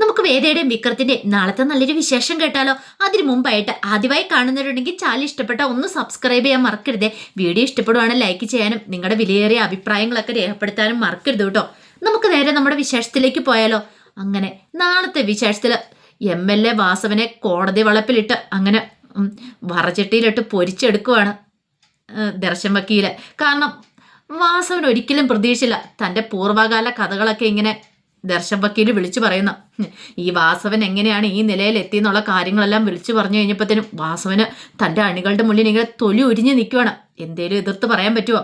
നമുക്ക് വേദയുടെയും വിക്രത്തിന്റെയും നാളത്തെ നല്ലൊരു വിശേഷം കേട്ടാലോ? അതിനു മുമ്പായിട്ട് ആദ്യമായി കാണുന്നവരുണ്ടെങ്കിൽ ചാലി ഇഷ്ടപ്പെട്ട ഒന്ന് സബ്സ്ക്രൈബ് ചെയ്യാൻ മറക്കരുത്. വീഡിയോ ഇഷ്ടപ്പെടുവാണെങ്കിൽ ലൈക്ക് ചെയ്യാനും നിങ്ങളുടെ വിലയേറിയ അഭിപ്രായങ്ങളൊക്കെ രേഖപ്പെടുത്താനും മറക്കരുത് കേട്ടോ. നമുക്ക് നേരെ നമ്മുടെ വിശേഷത്തിലേക്ക് പോയാലോ? അങ്ങനെ നാളത്തെ വിശേഷത്തിൽ എം എൽ എ വാസവനെ കോടതി വളപ്പിലിട്ട് അങ്ങനെ വറചട്ടിയിലിട്ട് പൊരിച്ചെടുക്കുവാണ് ദർശൻ വക്കീൽ. കാരണം വാസവൻ ഒരിക്കലും പ്രതീക്ഷയില്ല തന്റെ പൂർവകാല കഥകളൊക്കെ ഇങ്ങനെ ദർശൻ വക്കീൽ വിളിച്ചു പറയുന്ന. ഈ വാസവൻ എങ്ങനെയാണ് ഈ നിലയിൽ എത്തിയെന്നുള്ള കാര്യങ്ങളെല്ലാം വിളിച്ചു പറഞ്ഞു കഴിഞ്ഞപ്പോഴത്തേനും വാസവന് തന്റെ അണികളുടെ മുന്നിൽ ഇങ്ങനെ തൊലി ഒരിഞ്ഞ് നിൽക്കുവാണ്. എന്തേലും എതിർത്ത് പറയാൻ പറ്റുമോ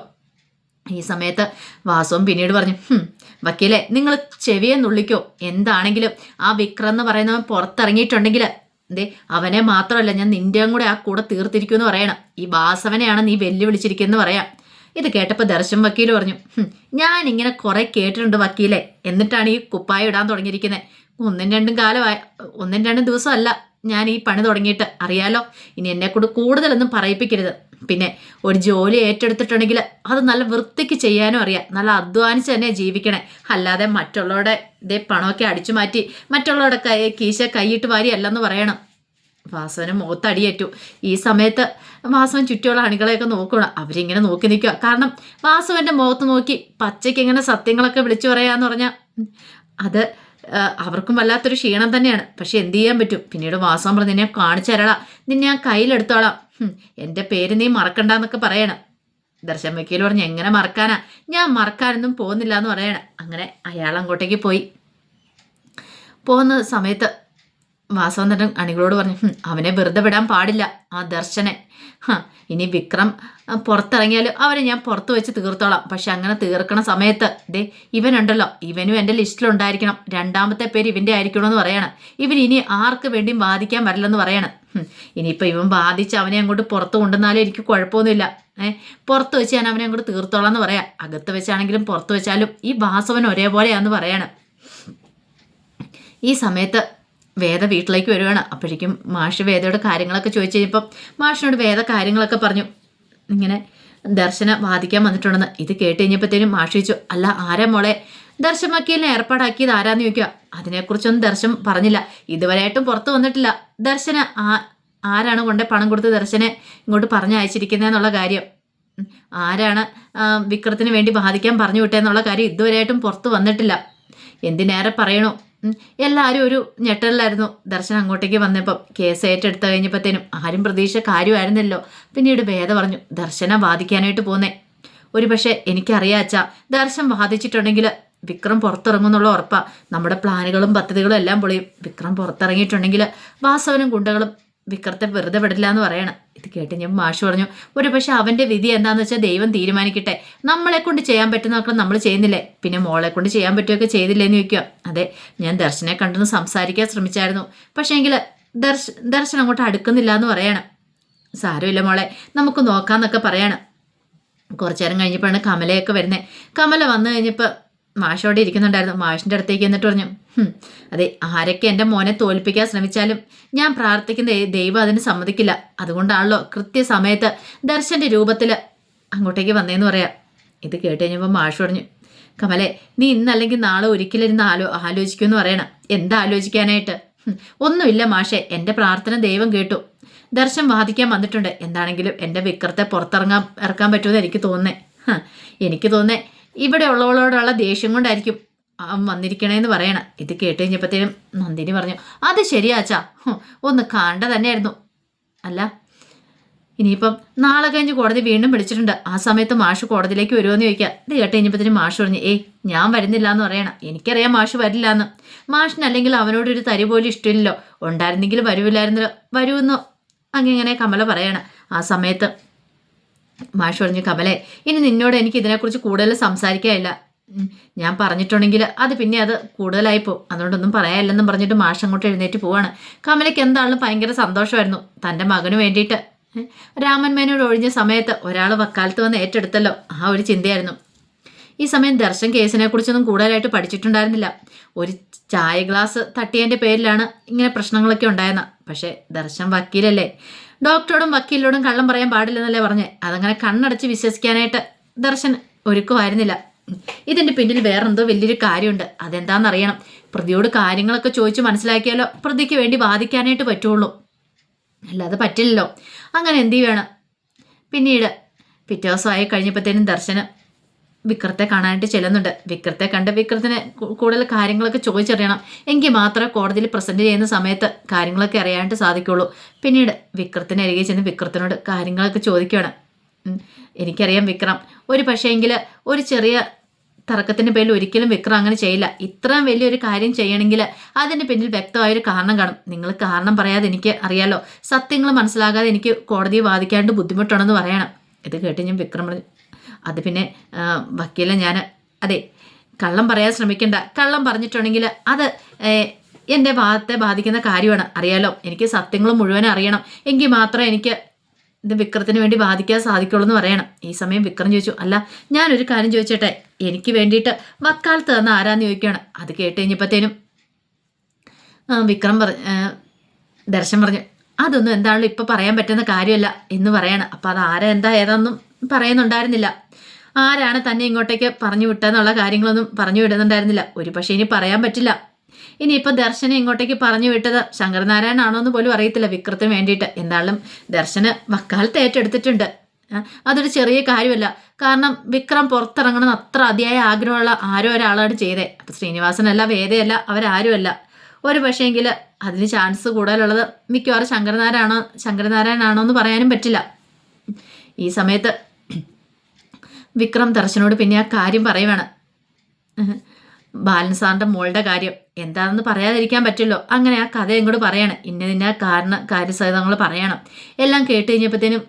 ഈ സമയത്ത് വാസവൻ പിന്നീട് പറഞ്ഞു "ഹും, വക്കീലെ നിങ്ങൾ ചെവിയെ നുള്ളിക്കോ. എന്താണെങ്കിലും ആ വിക്രം എന്ന് പറയുന്നവൻ പുറത്തിറങ്ങിയിട്ടുണ്ടെങ്കിൽ എന്തേ അവനെ മാത്രമല്ല ഞാൻ നിന്റെയും കൂടെ ആ കൂടെ തീർത്തിരിക്കുമെന്ന് പറയണം. ഈ വാസവനെയാണ് നീ വെല്ലുവിളിച്ചിരിക്കുന്നത് പറയാം. ഇത് കേട്ടപ്പോൾ ദർശൻ വക്കീൽ പറഞ്ഞു ഞാൻ ഇങ്ങനെ കുറെ കേട്ടിട്ടുണ്ട് വക്കീലെ. എന്നിട്ടാണ് ഈ കുപ്പായ ഇടാൻ തുടങ്ങിയിരിക്കുന്നത് ഒന്നും രണ്ടും കാലമായ ഒന്നും രണ്ടും ദിവസമല്ല ഞാൻ ഈ പണി തുടങ്ങിയിട്ട്. അറിയാലോ ഇനി എന്നെ കൂടെ കൂടുതലൊന്നും പറയിപ്പിക്കരുത്. പിന്നെ ഒരു ജോലി ഏറ്റെടുത്തിട്ടുണ്ടെങ്കിൽ അത് നല്ല വൃത്തിക്ക് ചെയ്യാനും അറിയാം. നല്ല അധ്വാനിച്ച് തന്നെ ജീവിക്കണേ. അല്ലാതെ മറ്റുള്ളവരുടെ ഇതേ പണമൊക്കെ അടിച്ചു മാറ്റി മറ്റുള്ളവരുടെ കൈ കീശ കൈയിട്ട് വാരി അല്ലെന്ന് പറയണം. വാസവന് മുഖത്തടിയേറ്റു. ഈ സമയത്ത് വാസവൻ ചുറ്റുമുള്ള അണികളെയൊക്കെ നോക്കണം അവരിങ്ങനെ നോക്കി നിൽക്കുക. കാരണം വാസവന്റെ മുഖത്ത് നോക്കി പച്ചയ്ക്ക് ഇങ്ങനെ സത്യങ്ങളൊക്കെ വിളിച്ചു പറയാന്ന് പറഞ്ഞാൽ അത് അവർക്കും വല്ലാത്തൊരു ക്ഷീണം തന്നെയാണ്. പക്ഷെ എന്ത് ചെയ്യാൻ പറ്റും? പിന്നീട് വാസവൻ പറഞ്ഞു നിന്നെ കാണിച്ചു തരടാ. നിന്നെ ഞാൻ കയ്യിലെടുത്തോളാം. എന്റെ പേര് നീ മറക്കണ്ടെന്നൊക്കെ പറയണം. ദർശൻ വക്കീൽ പറഞ്ഞു എങ്ങനെ മറക്കാനാ? ഞാൻ മറക്കാനൊന്നും പോകുന്നില്ല എന്ന് പറയണം. അങ്ങനെ അയാൾ അങ്ങോട്ടേക്ക് പോയി. പോകുന്ന സമയത്ത് വാസവന്തരൻ അണികളോട് പറഞ്ഞു "ഹും, അവനെ വെറുതെ വിടാൻ പാടില്ല ആ ദർശനെ. ഇനി വിക്രം പുറത്തിറങ്ങിയാൽ അവനെ ഞാൻ പുറത്ത് വെച്ച് തീർത്തോളാം. പക്ഷെ അങ്ങനെ തീർക്കണ സമയത്ത് ദേ ഇവനുണ്ടല്ലോ ഇവനും എന്റെ ലിസ്റ്റിലുണ്ടായിരിക്കണം. രണ്ടാമത്തെ പേര് ഇവന്റെ ആയിരിക്കണമെന്ന് പറയണം. ഇവൻ ഇനി ആർക്ക് വേണ്ടിയും ബാധിക്കാൻ വരില്ലെന്ന് പറയണം. ഇനിയിപ്പോൾ ഇവൻ ബാധിച്ച് അവനെ അങ്ങോട്ട് പുറത്ത് കൊണ്ടുവന്നാലും എനിക്ക് കുഴപ്പമൊന്നുമില്ല. ഏഹ് പുറത്ത് വെച്ച് ഞാൻ അവനെ അങ്ങോട്ട് തീർത്തോളാം എന്ന് പറയാം. അകത്ത് വെച്ചാണെങ്കിലും പുറത്ത് വെച്ചാലും ഈ വാസവൻ ഒരേപോലെയാന്ന് പറയണം. ഈ സമയത്ത് വേദ വീട്ടിലേക്ക് വരുവാണ്. അപ്പോഴേക്കും മാഷ് വേദയോട് കാര്യങ്ങളൊക്കെ ചോദിച്ചു കഴിഞ്ഞപ്പം മാഷിനോട് വേദ കാര്യങ്ങളൊക്കെ പറഞ്ഞു. ഇങ്ങനെ ദർശന വാദിക്കാൻ വന്നിട്ടുണ്ടെന്ന്. ഇത് കേട്ട് കഴിഞ്ഞപ്പോഴത്തേനും മാഷ് ചോദിച്ചു അല്ല ആരാ മോളെ? ദർശൻ വക്കീലിനെ ഏർപ്പാടാക്കിയത് ആരാന്ന് ചോദിക്കുക. അതിനെക്കുറിച്ചൊന്നും ദർശൻ പറഞ്ഞില്ല. ഇതുവരെയായിട്ടും പുറത്ത് വന്നിട്ടില്ല. ദർശന ആ ആരാണ് കൊണ്ട് പണം കൊടുത്ത് ദർശനെ ഇങ്ങോട്ട് പറഞ്ഞയച്ചിരിക്കുന്നതെന്നുള്ള കാര്യം. ഉം. ആരാണ് വിക്രത്തിന് വേണ്ടി ബാധിക്കാൻ പറഞ്ഞു വിട്ടേന്നുള്ള കാര്യം ഇതുവരെയായിട്ടും പുറത്ത് വന്നിട്ടില്ല. എന്തിനേറെ പറയണു. എല്ലാവരും ഒരു ഞെട്ടലിലായിരുന്നു. ദർശൻ അങ്ങോട്ടേക്ക് വന്നപ്പം കേസ് ഏറ്റെടുത്ത് കഴിഞ്ഞപ്പോഴത്തേനും ആരും പ്രതീക്ഷ കാര്യമായിരുന്നല്ലോ. പിന്നീട് ഭേദ പറഞ്ഞു ദർശന വാദിക്കാനായിട്ട് പോന്നേ. ഒരു പക്ഷേ എനിക്കറിയാം അച്ഛാ ദർശൻ വാദിച്ചിട്ടുണ്ടെങ്കിൽ വിക്രം പുറത്തിറങ്ങുന്നുള്ള ഉറപ്പാ. നമ്മുടെ പ്ലാനുകളും പദ്ധതികളും എല്ലാം പൊളിയും. വിക്രം പുറത്തിറങ്ങിയിട്ടുണ്ടെങ്കിൽ വാസവനും ഗുണ്ടകളും വിക്രത്തെ വെറുതെ വിടില്ല എന്ന് പറയണം. ഇത് കേട്ട് ഞാൻ മാഷ് പറഞ്ഞു ഒരു പക്ഷെ അവന്റെ വിധി എന്താന്ന് വെച്ചാൽ ദൈവം തീരുമാനിക്കട്ടെ. നമ്മളെ കൊണ്ട് ചെയ്യാൻ പറ്റുന്നതൊക്കെ നമ്മൾ ചെയ്യുന്നില്ലേ? പിന്നെ മോളെ കൊണ്ട് ചെയ്യാൻ പറ്റുമൊക്കെ ചെയ്തില്ലേ എന്ന് ചോദിക്കുക അതെ ഞാൻ ദർശനെ കണ്ടെന്ന് സംസാരിക്കാൻ ശ്രമിച്ചായിരുന്നു. പക്ഷേ എങ്കിൽ ദർശ ദർശനം അങ്ങോട്ട് അടുക്കുന്നില്ല എന്ന് പറയണം. സാരമില്ല മോളെ നമുക്ക് നോക്കാന്നൊക്കെ പറയണം. കുറച്ചു നേരം കഴിഞ്ഞപ്പോഴാണ് കമലയൊക്കെ വരുന്നത് കമല വന്നു കഴിഞ്ഞപ്പോൾ മാഷോടെ ഇരിക്കുന്നുണ്ടായിരുന്നു. മാഷിന്റെ അടുത്തേക്ക് എന്നിട്ട് പറഞ്ഞു "ഹും, അതെ ആരൊക്കെ എന്റെ മോനെ തോൽപ്പിക്കാൻ ശ്രമിച്ചാലും ഞാൻ പ്രാർത്ഥിക്കുന്ന ദൈവം അതിന് സമ്മതിക്കില്ല. അതുകൊണ്ടാണല്ലോ കൃത്യസമയത്ത് ദർശന്റെ രൂപത്തിൽ അങ്ങോട്ടേക്ക് വന്നേന്ന് പറയാം. ഇത് കേട്ട് കഴിഞ്ഞപ്പോൾ മാഷ് പറഞ്ഞു കമലെ നീ ഇന്നല്ലെങ്കിൽ നാളെ ഒരിക്കലും ഇരുന്ന് ആലോ ആലോചിക്കുമെന്ന് പറയണം. എന്താ ആലോചിക്കാനായിട്ട്? ഒന്നുമില്ല മാഷെ എന്റെ പ്രാർത്ഥന ദൈവം കേട്ടു. ദർശൻ വാദിക്കാൻ വന്നിട്ടുണ്ട്. എന്താണെങ്കിലും എന്റെ വിക്രത്തെ പുറത്തിറങ്ങാൻ ഇറക്കാൻ പറ്റുമെന്ന് എനിക്ക് തോന്നേ എനിക്ക് തോന്നേ ഇവിടെ ഉള്ളവളോടുള്ള ദേഷ്യം കൊണ്ടായിരിക്കും അവൻ വന്നിരിക്കണേന്ന് പറയണം. ഇത് കേട്ട് കഴിഞ്ഞപ്പോഴത്തേനും നന്ദിനി പറഞ്ഞു അത് ശരിയാച്ചാ ഒന്ന് കാണണ്ട തന്നെയായിരുന്നു. അല്ല ഇനിയിപ്പം നാളെ കഴിഞ്ഞ് കോടതി വീണ്ടും വിളിച്ചിട്ടുണ്ട്. ആ സമയത്ത് മാഷ് കോടതിയിലേക്ക് വരുമോയെന്ന് ചോദിക്കുക ഇത് കേട്ട് കഴിഞ്ഞപ്പോഴത്തേനും മാഷ് പറഞ്ഞു ഏയ് ഞാൻ വരുന്നില്ല എന്ന് പറയണം. എനിക്കറിയാം മാഷ് വരില്ല എന്ന് മാഷിന് അല്ലെങ്കിൽ അവനോടൊരു തരി പോലും ഇഷ്ടമില്ലല്ലോ. ഉണ്ടായിരുന്നെങ്കിൽ വരുമില്ലായിരുന്നല്ലോ വരുമെന്നോ? അങ്ങനെ കമല പറയണം. ആ സമയത്ത് മാഷ് പറഞ്ഞു കമലെ ഇനി നിന്നോട് എനിക്ക് ഇതിനെക്കുറിച്ച് കൂടുതൽ സംസാരിക്കാനില്ല. ഞാൻ പറഞ്ഞിട്ടുണ്ടെങ്കിൽ അത് പിന്നെ അത് കൂടുതലായി പോകും അതുകൊണ്ടൊന്നും പറയാനില്ലെന്നും പറഞ്ഞിട്ട് മാഷ് അങ്ങോട്ട് എഴുന്നേറ്റ് പോവാണ്. കമലയ്ക്ക് എന്താണെങ്കിലും ഭയങ്കര സന്തോഷമായിരുന്നു. തന്റെ മകന് വേണ്ടിയിട്ട് രാമൻ മേനോട് ഒഴിഞ്ഞ സമയത്ത് ഒരാൾ വക്കാലത്ത് വന്ന് ഏറ്റെടുത്തല്ലോ. ആ ഒരു ചിന്തയായിരുന്നു. ഈ സമയം ദർശൻ കേസിനെ കുറിച്ചൊന്നും കൂടുതലായിട്ട് പഠിച്ചിട്ടുണ്ടായിരുന്നില്ല. ഒരു ചായ ഗ്ലാസ് തട്ടിയതിന്റെ പേരിലാണ് ഇങ്ങനെ പ്രശ്നങ്ങളൊക്കെ ഉണ്ടായെന്ന്. പക്ഷേ ദർശൻ വക്കീലല്ലേ? ഡോക്ടറോടും വക്കീലിനോടും കള്ളം പറയാൻ പാടില്ലെന്നല്ലേ പറഞ്ഞ്. അതങ്ങനെ കണ്ണടച്ച് വിശ്വസിക്കാനായിട്ട് ദർശൻ ഒരുക്കുമായിരുന്നില്ല. ഇതിന്റെ പിന്നിൽ വേറെന്തോ വലിയൊരു കാര്യമുണ്ട്. അതെന്താണെന്നറിയണം. പ്രതിയോട് കാര്യങ്ങളൊക്കെ ചോദിച്ച് മനസ്സിലാക്കിയാലോ പ്രതിക്ക് വേണ്ടി വാദിക്കാനായിട്ട് പറ്റുള്ളൂ. അല്ലാതെ പറ്റില്ലല്ലോ. അങ്ങനെ എന്തു വേണം പിന്നീട് പിറ്റേ ദിവസമായി കഴിഞ്ഞപ്പോഴത്തേനും ദർശനം വിക്രത്തെ കാണാനായിട്ട് ചെല്ലുന്നുണ്ട്. വിക്രത്തെ കണ്ട് വിക്രത്തിന് കൂടുതൽ കാര്യങ്ങളൊക്കെ ചോദിച്ചറിയണം. എങ്കിൽ മാത്രമേ കോടതിയിൽ പ്രസന്റ് ചെയ്യുന്ന സമയത്ത് കാര്യങ്ങളൊക്കെ അറിയാനായിട്ട് സാധിക്കുള്ളൂ. പിന്നീട് വിക്രത്തിന് അരികെ ചെന്ന് വിക്രത്തിനോട് കാര്യങ്ങളൊക്കെ ചോദിക്കുകയാണ്. എനിക്കറിയാം വിക്രം. ഒരു പക്ഷേങ്കിൽ ഒരു ചെറിയ തർക്കത്തിന്റെ പേരിൽ ഒരിക്കലും വിക്രം അങ്ങനെ ചെയ്യില്ല. ഇത്രയും വലിയൊരു കാര്യം ചെയ്യണമെങ്കിൽ അതിന്റെ പിന്നിൽ വ്യക്തമായൊരു കാരണം കാണും. നിങ്ങൾ കാരണം പറയാതെ എനിക്ക് അറിയാലോ. സത്യങ്ങൾ മനസ്സിലാകാതെ എനിക്ക് കോടതിയെ വാദിക്കാണ്ട് ബുദ്ധിമുട്ടാണെന്ന് പറയണം. ഇത് കേട്ട് ഞാൻ വിക്രം പറഞ്ഞു. അത് പിന്നെ വക്കീല ഞാൻ അതെ കള്ളം പറയാൻ ശ്രമിക്കണ്ട. കള്ളം പറഞ്ഞിട്ടുണ്ടെങ്കിൽ അത് എന്റെ ഭാഗത്തെ ബാധിക്കുന്ന കാര്യമാണ്. അറിയാലോ എനിക്ക് സത്യങ്ങൾ മുഴുവൻ അറിയണം. എങ്കിൽ മാത്രമേ എനിക്ക് ഇത് വിക്രത്തിന് വേണ്ടി ബാധിക്കാൻ സാധിക്കുള്ളൂ എന്ന് പറയണം. ഈ സമയം വിക്രം ചോദിച്ചു അല്ല ഞാനൊരു കാര്യം ചോദിച്ചട്ടെ? എനിക്ക് വേണ്ടിയിട്ട് വക്കാലത്ത് തന്ന ആരാന്ന് ചോദിക്കുകയാണ്. അത് കേട്ട് കഴിഞ്ഞപ്പോഴത്തേനും വിക്രം പറ ദർശൻ പറഞ്ഞു അതൊന്നും എന്താണല്ലോ ഇപ്പം പറയാൻ പറ്റുന്ന കാര്യമല്ല എന്ന് പറയാണ്. അപ്പോൾ അത് ആരാ എന്താ ഏതാണെന്നും പറയുന്നുണ്ടായിരുന്നില്ല. ആരാണ് തന്നെ ഇങ്ങോട്ടേക്ക് പറഞ്ഞു വിട്ടെന്നുള്ള കാര്യങ്ങളൊന്നും പറഞ്ഞു വിടുന്നുണ്ടായിരുന്നില്ല. ഒരു പക്ഷേ ഇനി പറയാൻ പറ്റില്ല. ഇനിയിപ്പോൾ ദർശനം ഇങ്ങോട്ടേക്ക് പറഞ്ഞു വിട്ടത് ശങ്കരനാരായണാണോ എന്ന് പോലും അറിയത്തില്ല വിക്രത്തിന് വേണ്ടിയിട്ട്. എന്തായാലും ദർശന് വക്കാലത്ത് ഏറ്റെടുത്തിട്ടുണ്ട്. അതൊരു ചെറിയ കാര്യമല്ല. കാരണം വിക്രം പുറത്തിറങ്ങണമെന്ന് അത്ര അതിയായ ആഗ്രഹമുള്ള ആരോ ഒരാളാണ് ചെയ്തേ. അപ്പം ശ്രീനിവാസനല്ല വേദയല്ല അവരാരുമല്ല. ഒരു പക്ഷേങ്കിൽ അതിന് ചാൻസ് കൂടുതലുള്ളത് മിക്കവാറും ശങ്കരനാരായണോ ശങ്കരനാരായണാണോ എന്ന് പറയാനും പറ്റില്ല. ഈ സമയത്ത് വിക്രം ദർശനോട് പിന്നെ ആ കാര്യം പറയുവാണ്. ബാലൻ സാറിന്റെ മോളുടെ കാര്യം. എന്താണെന്ന് പറയാതിരിക്കാൻ പറ്റുമല്ലോ അങ്ങനെ ആ കഥ ഇങ്ങോട്ട് പറയണം. ഇന്നതിന്റെ കാരണ കാര്യസഹിതങ്ങൾ പറയണം. എല്ലാം കേട്ട് കഴിഞ്ഞപ്പോഴത്തേനും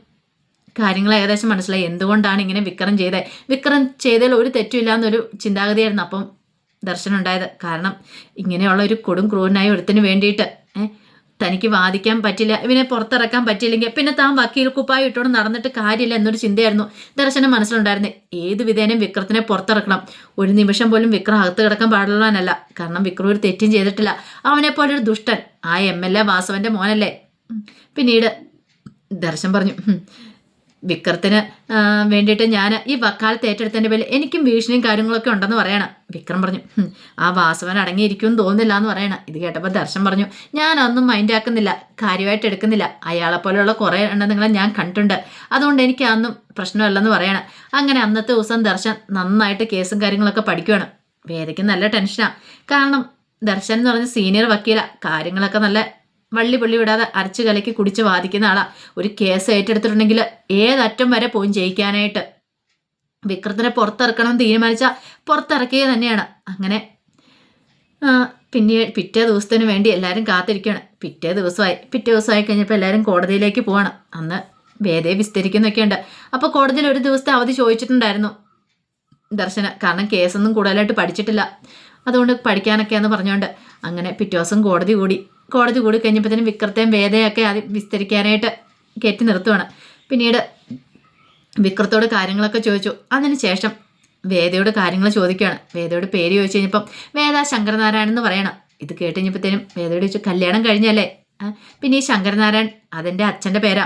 കാര്യങ്ങൾ ഏകദേശം മനസ്സിലായി. എന്തുകൊണ്ടാണ് ഇങ്ങനെ വിക്രം ചെയ്തത് വിക്രം ചെയ്തതിൽ ഒരു തെറ്റുമില്ല എന്നൊരു ചിന്താഗതിയായിരുന്നു അപ്പം ദർശനം ഉണ്ടായത്. കാരണം ഇങ്ങനെയുള്ള ഒരു കൊടും ക്രൂരനായ ഒരുത്തിന് വേണ്ടിയിട്ട് തനിക്ക് വാദിക്കാൻ പറ്റില്ല ഇവനെ പുറത്തിറക്കാൻ പറ്റിയില്ലെങ്കിൽ പിന്നെ താൻ വക്കീൽ കുപ്പായി ഇട്ടോണ്ട് നടന്നിട്ട് കാര്യമില്ല എന്നൊരു ചിന്തയായിരുന്നു ദർശനം മനസ്സിലുണ്ടായിരുന്നു. ഏത് വിധേനയും വിക്രത്തിനെ പുറത്തിറക്കണം. ഒരു നിമിഷം പോലും വിക്രം അകത്ത് കിടക്കാൻ പാടുള്ളവനല്ല. കാരണം വിക്രം ഒരു തെറ്റും ചെയ്തിട്ടില്ല. അവനെ പോലെ ഒരു ദുഷ്ടൻ. ആ എം എൽ എ വാസവന്റെ മോനല്ലേ. പിന്നീട് ദർശൻ പറഞ്ഞു വിക്രത്തിന് വേണ്ടിയിട്ട് ഞാൻ ഈ വക്കാലത്ത് ഏറ്റെടുത്തതിന്റെ പേരിൽ എനിക്കും ഭീഷണിയും കാര്യങ്ങളൊക്കെ ഉണ്ടെന്ന് പറയണം. വിക്രം പറഞ്ഞു ആ വാസവൻ അടങ്ങിയിരിക്കുമെന്ന് തോന്നുന്നില്ല എന്ന് പറയണം. ഇത് കേട്ടപ്പോൾ ദർശൻ പറഞ്ഞു ഞാനൊന്നും മൈൻഡ് ആക്കുന്നില്ല കാര്യമായിട്ട് എടുക്കുന്നില്ല. അയാളെ പോലെയുള്ള കുറേ എണ്ണങ്ങളെ ഞാൻ കണ്ടിട്ടുണ്ട്. അതുകൊണ്ട് എനിക്ക് അന്നും പ്രശ്നമല്ലെന്ന് പറയണം. അങ്ങനെ അന്നത്തെ ദിവസം ദർശൻ നന്നായിട്ട് കേസും കാര്യങ്ങളൊക്കെ പഠിക്കുകയാണ് വേദയ്ക്ക് നല്ല ടെൻഷനാണ് കാരണം ദർശൻ എന്ന് പറഞ്ഞ സീനിയർ വക്കീല. കാര്യങ്ങളൊക്കെ നല്ല വള്ളി പള്ളി വിടാതെ അരച്ച് കലക്കി കുടിച്ച് വാദിക്കുന്ന ആളാ. ഒരു കേസ് ഏറ്റെടുത്തിട്ടുണ്ടെങ്കിൽ ഏതറ്റം വരെ പോയി ജയിക്കാനായിട്ട്. വിക്രത്തിനെ പുറത്തിറക്കണം തീരുമാനിച്ച പുറത്തിറക്കിയത് തന്നെയാണ്. അങ്ങനെ പിന്നെ പിറ്റേ ദിവസത്തിന് വേണ്ടി എല്ലാവരും കാത്തിരിക്കുകയാണ്. പിറ്റേ ദിവസമായി. പിറ്റേ ദിവസമായി കഴിഞ്ഞപ്പോൾ എല്ലാവരും കോടതിയിലേക്ക് പോവാണ്. അന്ന് വേദയെ വിസ്തരിക്കുന്നൊക്കെ ഉണ്ട്. അപ്പോൾ കോടതിയിൽ ഒരു ദിവസത്തെ അവധി ചോദിച്ചിട്ടുണ്ടായിരുന്നു ദർശന. കാരണം കേസൊന്നും കൂടുതലായിട്ട് പഠിച്ചിട്ടില്ല. അതുകൊണ്ട് പഠിക്കാനൊക്കെയാന്ന് പറഞ്ഞുകൊണ്ട് അങ്ങനെ പിറ്റേ ദിവസം കോടതി കൂടി. കോടതി കൂടി കഴിഞ്ഞപ്പോഴത്തേനും വിക്രത്തെയും വേദയൊക്കെ അത് വിസ്തരിക്കാനായിട്ട് കയറ്റി നിർത്തുവാണ്. പിന്നീട് വിക്രത്തോട് കാര്യങ്ങളൊക്കെ ചോദിച്ചു. അതിനുശേഷം വേദയോട് കാര്യങ്ങൾ ചോദിക്കുകയാണ്. വേദയോട് പേര് ചോദിച്ചു കഴിഞ്ഞപ്പം വേദ ശങ്കരനാരായണൻ എന്ന് പറയണം. ഇത് കേട്ട് കഴിഞ്ഞപ്പോഴത്തേനും വേദയോട് ചോദിച്ചു കല്യാണം കഴിഞ്ഞല്ലേ? പിന്നെ ഈ ശങ്കരനാരായൺ അതെന്റെ അച്ഛന്റെ പേരാ.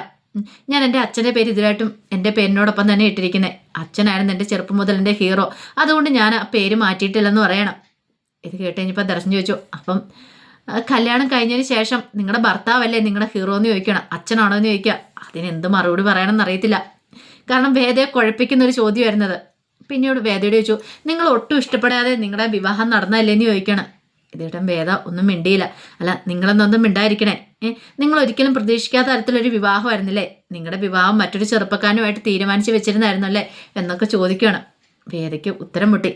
ഞാൻ എന്റെ അച്ഛന്റെ പേര് ഇതിലായിട്ടും എന്റെ പേരിനോടൊപ്പം തന്നെ ഇട്ടിരിക്കുന്നത് അച്ഛനായിരുന്നു എന്റെ ചെറുപ്പം മുതൽ എന്റെ ഹീറോ. അതുകൊണ്ട് ഞാൻ ആ പേര് മാറ്റിയിട്ടില്ലെന്ന് പറയണം. ഇത് കേട്ട് കഴിഞ്ഞപ്പോൾ ദർശനം ചോദിച്ചു അപ്പം കല്യാണം കഴിഞ്ഞതിന് ശേഷം നിങ്ങളുടെ ഭർത്താവല്ലേ നിങ്ങളുടെ ഹീറോ എന്ന് ചോദിക്കണം? അച്ഛനാണോ എന്ന് ചോദിക്കുക അതിന് എന്ത് മറുപടി പറയണമെന്ന് അറിയത്തില്ല. കാരണം വേദയെ കുഴപ്പിക്കുന്ന ഒരു ചോദ്യം വരുന്നത്. പിന്നീട് വേദയോട് ചോദിച്ചു നിങ്ങൾ ഒട്ടും ഇഷ്ടപ്പെടാതെ നിങ്ങളുടെ വിവാഹം നടന്നതല്ലേ എന്ന് ചോദിക്കണം? ഇതേട്ടൻ വേദ ഒന്നും മിണ്ടിയില്ല. അല്ല നിങ്ങളെന്നൊന്നും മിണ്ടായിരിക്കണേ നിങ്ങൾ ഒരിക്കലും പ്രതീക്ഷിക്കാത്ത തരത്തിലൊരു വിവാഹമായിരുന്നില്ലേ? നിങ്ങളുടെ വിവാഹം മറ്റൊരു ചെറുപ്പക്കാരനുമായിട്ട് തീരുമാനിച്ച് വെച്ചിരുന്നായിരുന്നല്ലേ? എന്നൊക്കെ ചോദിക്കുകയാണ് വേദയ്ക്ക് ഉത്തരം മുട്ടി.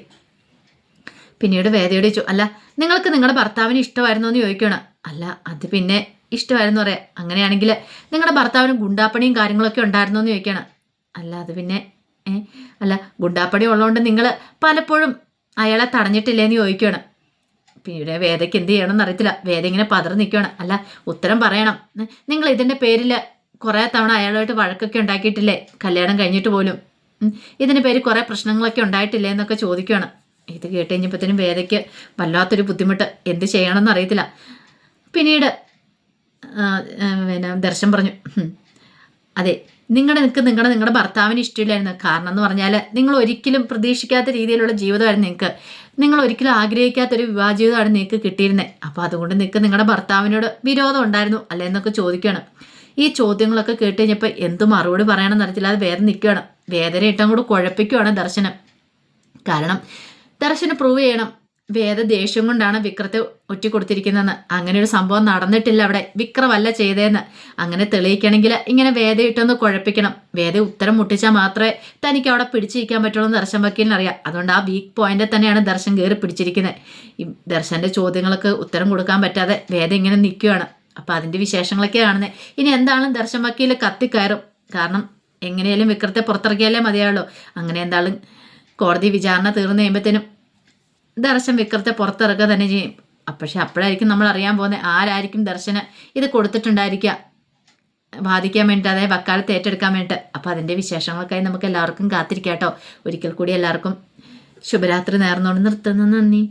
പിന്നീട് വേദയോട് ചോദിച്ചു അല്ല നിങ്ങൾക്ക് നിങ്ങളുടെ ഭർത്താവിന് ഇഷ്ടമായിരുന്നോ എന്ന് ചോദിക്കണം അല്ല അത് പിന്നെ ഇഷ്ടമായിരുന്നു പറയാം. അങ്ങനെയാണെങ്കിൽ നിങ്ങളുടെ ഭർത്താവിന് ഗുണ്ടാപ്പണിയും കാര്യങ്ങളൊക്കെ ഉണ്ടായിരുന്നു എന്ന് ചോദിക്കണം അല്ല അത് പിന്നെ അല്ല ഗുണ്ടാപ്പണി ഉള്ളതുകൊണ്ട് നിങ്ങൾ പലപ്പോഴും അയാളെ തടഞ്ഞിട്ടില്ലേ എന്ന് ചോദിക്കണം പിന്നീട് വേദയ്ക്ക് എന്ത് ചെയ്യണമെന്ന് അറിയത്തില്ല. വേദ ഇങ്ങനെ പതറ് നിൽക്കുകയാണ്. അല്ല ഉത്തരം പറയണം. നിങ്ങൾ ഇതിന്റെ പേരിൽ കുറേ തവണ അയാളുമായിട്ട് വഴക്കൊക്കെ ഉണ്ടാക്കിയിട്ടില്ലേ? കല്യാണം കഴിഞ്ഞിട്ട് പോലും. ഇതിന്റെ പേര് കുറേ പ്രശ്നങ്ങളൊക്കെ ഉണ്ടായിട്ടില്ലേ എന്നൊക്കെ ചോദിക്കുകയാണ്. ഇത് കേട്ട് കഴിഞ്ഞപ്പോഴത്തേനും വേദയ്ക്ക് വല്ലാത്തൊരു ബുദ്ധിമുട്ട്. എന്ത് ചെയ്യണമെന്ന് അറിയത്തില്ല. പിന്നീട് പിന്നെ ദർശനം പറഞ്ഞു അതെ നിങ്ങളുടെ നിൽക്ക് നിങ്ങളുടെ നിങ്ങളുടെ ഭർത്താവിന് ഇഷ്ടമില്ലായിരുന്നു. കാരണം എന്ന് പറഞ്ഞാൽ നിങ്ങൾ ഒരിക്കലും പ്രതീക്ഷിക്കാത്ത രീതിയിലുള്ള ജീവിതമായിരുന്നു നിങ്ങൾക്ക് നിങ്ങൾ ഒരിക്കലും ആഗ്രഹിക്കാത്തൊരു വിവാഹ ജീവിതമാണ് നിങ്ങൾക്ക് കിട്ടിയിരുന്നത് അപ്പോൾ അതുകൊണ്ട് നിങ്ങൾക്ക് നിങ്ങളുടെ ഭർത്താവിനോട് വിരോധം ഉണ്ടായിരുന്നു അല്ലേ എന്നൊക്കെ ചോദിക്കുകയാണ് ഈ ചോദ്യങ്ങളൊക്കെ കേട്ട് കഴിഞ്ഞപ്പോൾ എന്ത് മറുപടി പറയണമെന്ന് അറിയത്തില്ല അത് വേദന നിൽക്കുകയാണ്. വേദന ഇട്ടും കൂടെ കുഴപ്പിക്കുകയാണ് ദർശനം. കാരണം ദർശനം പ്രൂവ് ചെയ്യണം. വേദ ദേഷ്യം കൊണ്ടാണ് വിക്രത്തെ ഒറ്റ കൊടുത്തിരിക്കുന്നതെന്ന് അങ്ങനെ ഒരു സംഭവം നടന്നിട്ടില്ല അവിടെ. വിക്രമല്ല ചെയ്തതെന്ന്. അങ്ങനെ തെളിയിക്കണമെങ്കിൽ ഇങ്ങനെ വേദ ഇട്ടൊന്ന് കുഴപ്പിക്കണം. വേദ ഉത്തരം മുട്ടിച്ചാൽ മാത്രമേ തനിക്ക് അവിടെ പിടിച്ചിരിക്കാൻ പറ്റുള്ളൂ എന്ന് ദർശൻ വക്കീലിനറിയാം അതുകൊണ്ട് ആ വീക്ക് പോയിന്റിൽ തന്നെയാണ് ദർശൻ കയറി പിടിച്ചിരിക്കുന്നത്. ഈ ദർശന്റെ ചോദ്യങ്ങൾക്ക് ഉത്തരം കൊടുക്കാൻ പറ്റാതെ വേദ ഇങ്ങനെ നിൽക്കുകയാണ്. അപ്പം അതിന്റെ വിശേഷങ്ങളൊക്കെ കാണുന്നത് ഇനി എന്താണ് ദർശൻ വക്കീൽ കത്തിക്കയറും. കാരണം എങ്ങനെയാലും വിക്രത്തെ പുറത്തിറക്കിയാലേ മതിയാവുള്ളൂ. അങ്ങനെ എന്തായാലും കോടതി വിചാരണ തീർന്നു കഴിയുമ്പോഴത്തേനും ദർശൻ വിക്രത്തെ പുറത്തിറക്കുക തന്നെ ചെയ്യും. പക്ഷെ അപ്പോഴായിരിക്കും നമ്മൾ അറിയാൻ പോകുന്നത് ആരായിരിക്കും ദർശന് ഇത് കൊടുത്തിട്ടുണ്ടായിരിക്കുക. ബാധിക്കാൻ വേണ്ടിയിട്ട് അതായത് വക്കാലത്ത് ഏറ്റെടുക്കാൻ വേണ്ടിയിട്ട്. അപ്പോൾ അതിന്റെ വിശേഷങ്ങൾക്കായി നമുക്ക് എല്ലാവർക്കും കാത്തിരിക്കാം കേട്ടോ ഒരിക്കൽ കൂടി എല്ലാവർക്കും ശുഭരാത്രി നേർന്നുകൊണ്ട് നിർത്തുന്നു. നന്ദി.